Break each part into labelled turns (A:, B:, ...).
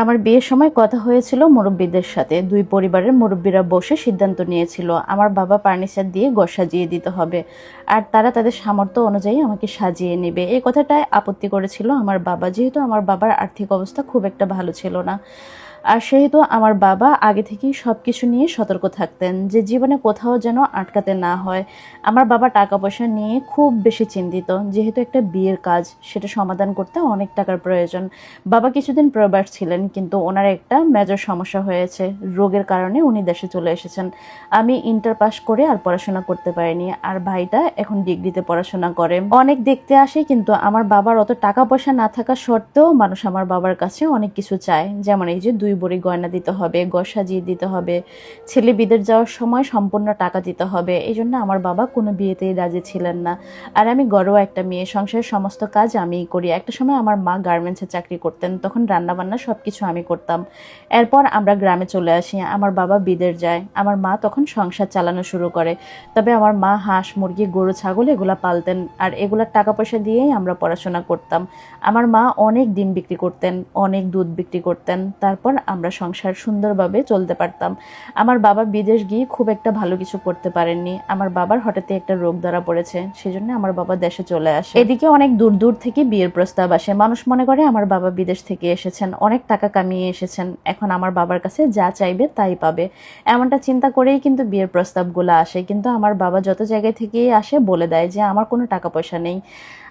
A: আমার বিয়ের সময় কথা হয়েছিল মুরব্বীদের সাথে। দুই পরিবারের মুরব্বীরা বসে সিদ্ধান্ত নিয়েছিল, আমার বাবা ফার্নিচার দিয়ে ঘর সাজিয়ে দিতে হবে আর তারা তাদের সামর্থ্য অনুযায়ী আমাকে সাজিয়ে নেবে। এই কথাটায় আপত্তি করেছিল আমার বাবা, যেহেতু আমার বাবার আর্থিক অবস্থা খুব একটা ভালো ছিল না। আর সেহেতু আমার বাবা আগে থেকেই সব কিছু নিয়ে সতর্ক থাকতেন যে জীবনে কোথাও যেন আটকাতে না হয়। আমার বাবা টাকা পয়সা নিয়ে খুব বেশি চিন্তিত, যেহেতু একটা বিয়ের কাজ, সেটা সমাধান করতে অনেক টাকার প্রয়োজন। বাবা কিছুদিন প্রবাস ছিলেন, কিন্তু ওনার একটা মেজর সমস্যা হয়েছে, রোগের কারণে উনি দেশে চলে এসেছেন। আমি ইন্টার পাস করে আর পড়াশোনা করতে পারিনি, আর ভাইটা এখন ডিগ্রিতে পড়াশোনা করে। অনেক দেখতে আসে, কিন্তু আমার বাবার অত টাকা পয়সা না থাকা সত্ত্বেও মানুষ আমার বাবার কাছে অনেক কিছু চায়। যেমন এই যে দুই বড়ি গয়না দিতে হবে গড় সাজিয়ে দিতে হবে, ছেলে বিদের যাওয়ার সময় সম্পূর্ণ টাকা দিতে হবে। এই জন্য আমার বাবা কোনো বিয়েতেই রাজি ছিলেন না। আর আমি গড়ও একটা মেয়ে, সংসারের সমস্ত কাজ আমিই করি। একটা সময় আমার মা গার্মেন্টসে চাকরি করতেন, তখন রান্নাবান্না সব কিছু আমি করতাম। এরপর আমরা গ্রামে চলে আসি, আমার বাবা বিদের যায়। আমার মা তখন সংসার চালানো শুরু করে। তবে আমার মা হাঁস, মুরগি, গরু, ছাগল এগুলা পালতেন আর এগুলার টাকা পয়সা দিয়েই আমরা পড়াশোনা করতাম। আমার মা অনেক ডিম বিক্রি করতেন, অনেক দুধ বিক্রি করতেন। তারপর আমরা সংসার সুন্দরভাবে চলতে পারতাম। আমার বাবা বিদেশ গিয়ে খুব একটা ভালো কিছু করতে পারেননি। আমার বাবার হঠাৎই একটা রোগ ধরা পড়েছে, সেজন্য আমার বাবা দেশে চলে আসে। এদিকে অনেক দূর দূর থেকে বিয়ের প্রস্তাব আসে। মানুষ মনে করে আমার বাবা বিদেশ থেকে এসেছেন, অনেক টাকা কামিয়ে এসেছেন। এখন আমার বাবার কাছে যা চাইবে তাই পাবে। এমনটা চিন্তা করেই কিন্তু বিয়ের প্রস্তাবগুলো আসে। কিন্তু আমার বাবা যত জায়গায় থেকেই আসে বলে দেয় যে আমার কোনো টাকা পয়সা নেই।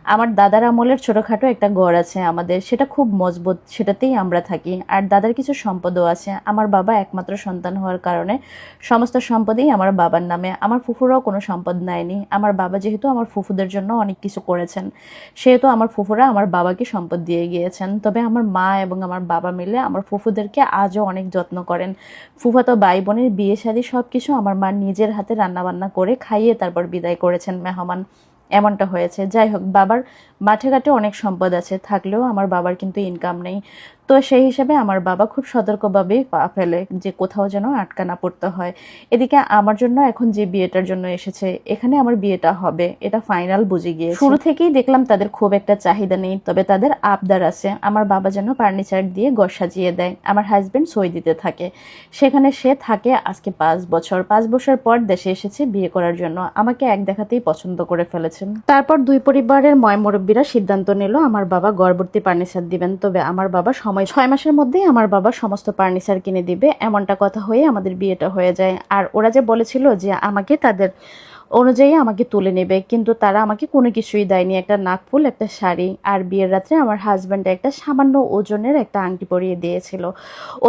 A: আমার দাদার আমলের ছোটোখাটো একটা ঘর আছে আমাদের, সেটা খুব মজবুত, সেটাতেই আমরা থাকি। আর দাদার কিছু সম্পদও আছে। আমার বাবা একমাত্র সন্তান হওয়ার কারণে সমস্ত সম্পদেই আমার বাবার নামে। আমার ফুফুরাও কোনো সম্পদ নেয়নি। আমার বাবা যেহেতু আমার ফুফুদের জন্য অনেক কিছু করেছেন, সেহেতু আমার ফুফুরা আমার বাবাকে সম্পদ দিয়ে গিয়েছেন। তবে আমার মা এবং আমার বাবা মিলে আমার ফুফুদেরকে আজও অনেক যত্ন করেন। ফুফাতো ভাই বোনের বিয়ে শাদী সব কিছু আমার মা নিজের হাতে রান্নাবান্না করে খাইয়ে তারপর বিদায় করেছেন মেহমান। এমনটা হয়েছে। যাই হোক, বাবার মাঠে ঘাটে অনেক সম্পদ আছে, থাকলেও আমার বাবার কিন্তু ইনকাম নেই। তো সেই হিসাবে আমার বাবা খুব সতর্কভাবে পা ফেলে যে কোথাও যেন আটকা না পড়তে হয়। এদিকে আমার জন্য এখন যে বিয়েটার জন্য এসেছে, এখানে আমার বিয়েটা হবে। এটা ফাইনাল বুঝে গিয়ে শুরু থেকেই দেখলাম তাদের খুব একটা চাহিদা নেই, তবে তাদের আবদার আছে। আমার বাবা যেন ফার্নিচার দিয়ে ঘর সাজিয়ে দেয়। আমার হাজবেন্ড সই দিতে থাকে। সেখানে সে থাকে আজকে পাঁচ বছর। পাঁচ বছর পর দেশে এসেছে বিয়ে করার জন্য। আমাকে এক দেখাতেই পছন্দ করে ফেলেছেন। তারপর দুই পরিবারের ময় মুরব্বীরা সিদ্ধান্ত নিল, আমার বাবা গর্ভবতী ফার্নিচার দিবেন। তবে আমার বাবা সময় ছয় মাসের মধ্যেই আমার বাবা সমস্ত ফার্নিচার কিনে দিবে, এমনটা কথা হয়ে আমাদের বিয়েটা হয়ে যায়। আর ওরা যে বলেছিল যে আমাকে তাদের অনুযায়ী আমাকে তুলে নেবে, কিন্তু তারা আমাকে কোনো কিছুই দেয়নি। একটা নাকফুল, একটা শাড়ি, আর বিয়ের রাত্রে আমার হাজব্যান্ড একটা সামান্য ওজনের একটা আংটি পরিয়ে দিয়েছিল।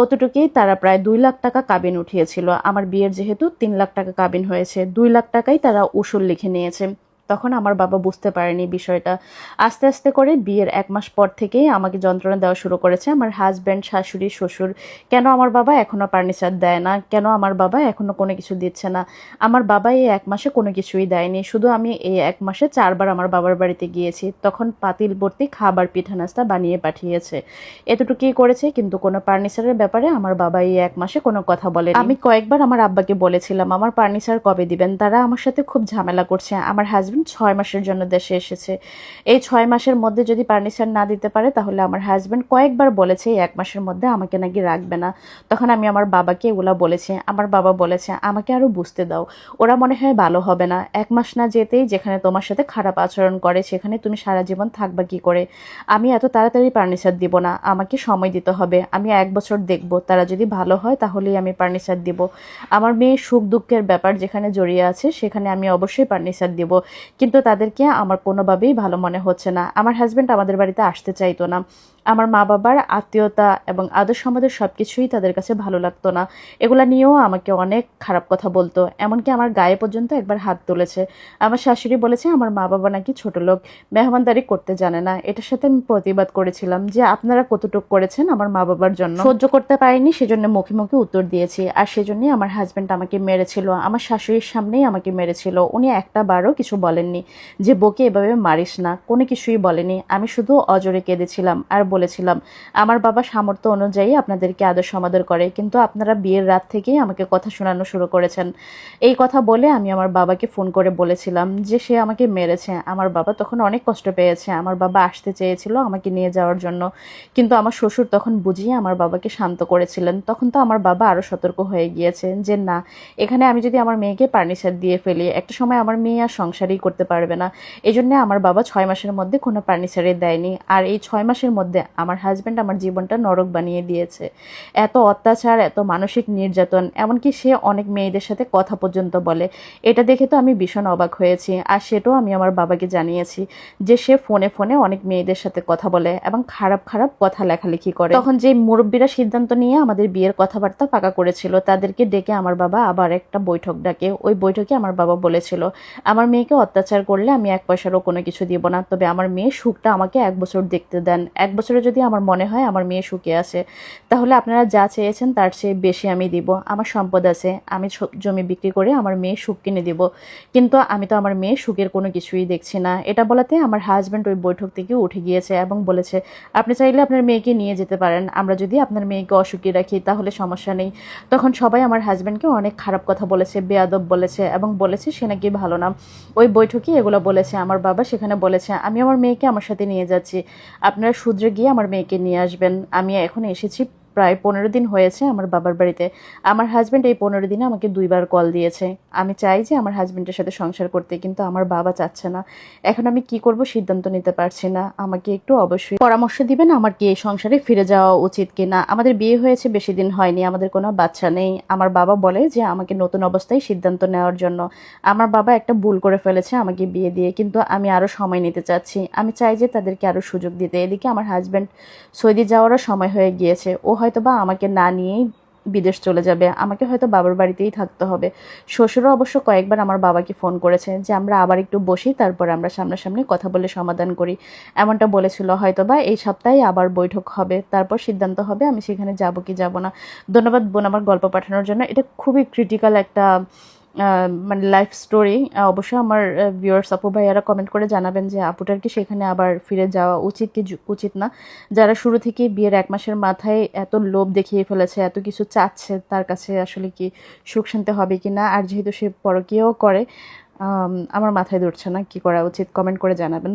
A: অতটুকুই তারা প্রায় দুই লাখ টাকা কাবিন উঠিয়েছিল। আমার বিয়ের যেহেতু তিন লাখ টাকা কাবিন হয়েছে, দুই লাখ টাকাই তারা উসুল লিখে নিয়েছে। তখন আমার বাবা বুঝতে পারেনি বিষয়টা। আস্তে আস্তে করে বিয়ের এক মাস পর থেকেই আমাকে যন্ত্রণা দেওয়া শুরু করেছে। আমার হাজব্যান্ড শাশুড়ি, শ্বশুর, কেন আমার বাবা এখনও ফার্নিচার দেয় না? কেন আমার বাবা এখনও কোনো কিছু দিচ্ছে না? আমার বাবা এই এক মাসে কোনো কিছুই দেয়নি। শুধু আমি এই এক মাসে চারবার আমার বাবার বাড়িতে গিয়েছি। তখন পাতিল ভর্তি খাবার, পিঠা নাস্তা বানিয়ে পাঠিয়েছে। এতটুকুই করেছে, কিন্তু কোনো ফার্নিচারের ব্যাপারে আমার বাবা এই এক মাসে কোনো কথা বলে আমি কয়েকবার আমার আব্বাকে বলেছিলাম, আমার ফার্নিচার কবে দিবেন? তারা আমার সাথে খুব ঝামেলা করছে। আমার হাজব্যান্ড ছয় মাসের জন্য দেশে এসেছে। এই ছয় মাসের মধ্যে যদি ফার্নিচার না দিতে পারে, তাহলে আমার হাজব্যান্ড কয়েকবার বলেছে, এই এক মাসের মধ্যে আমাকে নাকি রাখবে না। তখন আমি আমার বাবাকে এগুলা বলেছি। আমার বাবা বলেছে, আমাকে আরও বুঝতে দাও। ওরা মনে হয় ভালো হবে না। এক মাস না যেতেই যেখানে তোমার সাথে খারাপ আচরণ করে, সেখানে তুমি সারা জীবন থাকবা কি করে? আমি এত তাড়াতাড়ি ফার্নিচার দিব না। আমাকে সময় দিতে হবে। আমি এক বছর দেখব। তারা যদি ভালো হয়, তাহলেই আমি ফার্নিচার দিব। আমার মেয়ে সুখ দুঃখের ব্যাপার যেখানে জড়িয়ে আছে, সেখানে আমি অবশ্যই ফার্নিচার দিব। কিন্তু তাদেরকে আমার কোনোভাবেই ভালো মনে হচ্ছে না। আমার হাজব্যান্ড আমাদের বাড়িতে আসতে চাইতো না। আমার মা বাবার আত্মীয়তা এবং আদর সমাজের সব কিছুই তাদের কাছে ভালো লাগতো না। এগুলা নিয়েও আমাকে অনেক খারাপ কথা বলতো। এমনকি আমার গায়ে পর্যন্ত একবার হাত তুলেছে। আমার শাশুড়ি বলেছে, আমার মা বাবা নাকি ছোট লোক। মেহমানদারি করতে জানে না। এটার সাথে আমি প্রতিবাদ করেছিলাম যে, আপনারা কতটুকু করেছেন আমার মা বাবার জন্য? সহ্য করতে পারিনি, সেজন্য মুখে মুখে উত্তর দিয়েছি। আর সেজন্যই আমার হাজব্যান্ড আমাকে মেরেছিল। আমার শাশুড়ির সামনেই আমাকে মেরেছিল। উনি একটা বারও কিছু বলে বলেননি যে, বকে এভাবে মারিস না। কোনো কিছুই বলেনি। আমি শুধু অজরে কেঁদেছিলাম আর বলেছিলাম, আমার বাবা সামর্থ্য অনুযায়ী আপনাদেরকে আদর সমাদর করে, কিন্তু আপনারা বিয়ের রাত থেকেই আমাকে কথা শোনানো শুরু করেছেন। এই কথা বলে আমি আমার বাবাকে ফোন করে বলেছিলাম যে, সে আমাকে মেরেছে। আমার বাবা তখন অনেক কষ্ট পেয়েছে। আমার বাবা আসতে চেয়েছিল আমাকে নিয়ে যাওয়ার জন্য। কিন্তু আমার শ্বশুর তখন বুঝিয়ে আমার বাবাকে শান্ত করেছিলেন। তখন তো আমার বাবা আরও সতর্ক হয়ে গিয়েছে যে, না, এখানে আমি যদি আমার মেয়েকে পার্নিচার দিয়ে ফেলি, একটা সময় আমার মেয়ে আর সংসারই করতে পারবে না। এই জন্য আমার বাবা ছয় মাসের মধ্যে কোনো পার্নিচারে দেয়নি। আর এই ছয় মাসের মধ্যে আমার হাজব্যান্ড আমার জীবনটা নরক বানিয়ে দিয়েছে। এত অত্যাচার, এত মানসিক নির্যাতন, এমনকি সে অনেক মেয়েদের সাথে কথা পর্যন্ত বলে। এটা দেখে তো আমি ভীষণ অবাক হয়েছি। আর সেটাও আমি আমার বাবাকে জানিয়েছি যে সে ফোনে ফোনে অনেক মেয়েদের সাথে কথা বলে এবং খারাপ খারাপ কথা লেখালেখি করে। তখন যে মুরব্বীরা সিদ্ধান্ত নিয়ে আমাদের বিয়ের কথাবার্তা পাকা করেছিল, তাদেরকে ডেকে আমার বাবা আবার একটা বৈঠক ডাকে। ওই বৈঠকে আমার বাবা বলেছিল, আমার মেয়েকে অত্যাচার করলে আমি এক পয়সারও কোনো কিছু দিব না। তবে আমার মেয়ে সুখটা আমাকে এক বছর দেখতে দেন। এক বছরে যদি আমার মনে হয় আমার মেয়ে সুখে আছে, তাহলে আপনারা যা চেয়েছেন তার চেয়ে বেশি আমি দিব। আমার সম্পদ আছে, আমি জমি বিক্রি করে আমার মেয়ে সুখ কিনে দিব। কিন্তু আমি তো আমার মেয়ে সুখের কোনো কিছুই দেখছি না। এটা বলাতে আমার হাজব্যান্ড ওই বৈঠক থেকে উঠে গিয়েছে এবং বলেছে, আপনি চাইলে আপনার মেয়েকে নিয়ে যেতে পারেন। আমরা যদি আপনার মেয়েকে অসুখী রাখি, তাহলে সমস্যা নেই। তখন সবাই আমার হাজব্যান্ডকে অনেক খারাপ কথা বলেছে, বেয়াদব বলেছে এবং বলেছে সে নাকি ভালো না। ওই বৈঠকে এগুলো বলেছে আমার বাবা। সেখানে বলেছে, আমি আমার মেয়েকে আমার সাথে নিয়ে যাচ্ছি। আপনারা শুধরে গিয়ে আমার মেয়েকে নিয়ে আসবেন। আমি এখন এসেছি প্রায় পনেরো দিন হয়েছে আমার বাবার বাড়িতে। আমার হাজব্যান্ড এই পনেরো দিনে আমাকে দুইবার কল দিয়েছে। আমি চাই যে আমার হাজব্যান্ডের সাথে সংসার করতে, কিন্তু আমার বাবা চাচ্ছে না। এখন আমি কি করব সিদ্ধান্ত নিতে পারছি না। আমাকে একটু অবশ্যই পরামর্শ দিবেন আমার কি এই সংসারে ফিরে যাওয়া উচিত কিনা। আমাদের বিয়ে হয়েছে, বেশি দিন হয়নি, আমাদের কোনো বাচ্চা নেই। আমার বাবা বলে যে আমাকে নতুন অবস্থায় সিদ্ধান্ত নেওয়ার জন্য। আমার বাবা একটা ভুল করে ফেলেছে আমাকে বিয়ে দিয়ে, কিন্তু আমি আরও সময় নিতে চাচ্ছি। আমি চাই যে তাদেরকে আরও সুযোগ দিতে। এদিকে আমার হাজব্যান্ড সৌদি যাওয়ারও সময় হয়ে গিয়েছে। ও হয়তো বা আমাকে না নিয়েই বিদেশ চলে যাবে। আমাকে হয়তো বাবার বাড়িতেই থাকতে হবে। শ্বশুরও অবশ্য কয়েকবার আমার বাবাকে ফোন করেছে যে, আমরা আবার একটু বসি, তারপর আমরা সামনাসামনি কথা বলে সমাধান করি। এমনটা বলেছিল। হয়তো বা এই সপ্তাহে আবার বৈঠক হবে, তারপর সিদ্ধান্ত হবে, আমি সেখানে যাব কি যাব না। ধন্যবাদ বোন আমার গল্প পাঠানোর জন্য। এটা খুবই ক্রিটিক্যাল একটা মানে লাইফ স্টোরি অবশ্যই আমার ভিউয়ার্স আপু ভাইয়ারা কমেন্ট করে জানাবেন যে, আপুটার কি সেখানে আবার ফিরে যাওয়া উচিত কি উচিত না? যারা শুরু থেকে বিয়ের এক মাসের মাথায় এত লোভ দেখিয়ে ফেলেছে, এত কিছু চাচ্ছে, তার কাছে আসলে কি সুখ শান্তি হবে কি না আর যেহেতু সে পরকীয়াও করে আমার মাথায় ধরছে না কি করা উচিত কমেন্ট করে জানাবেন।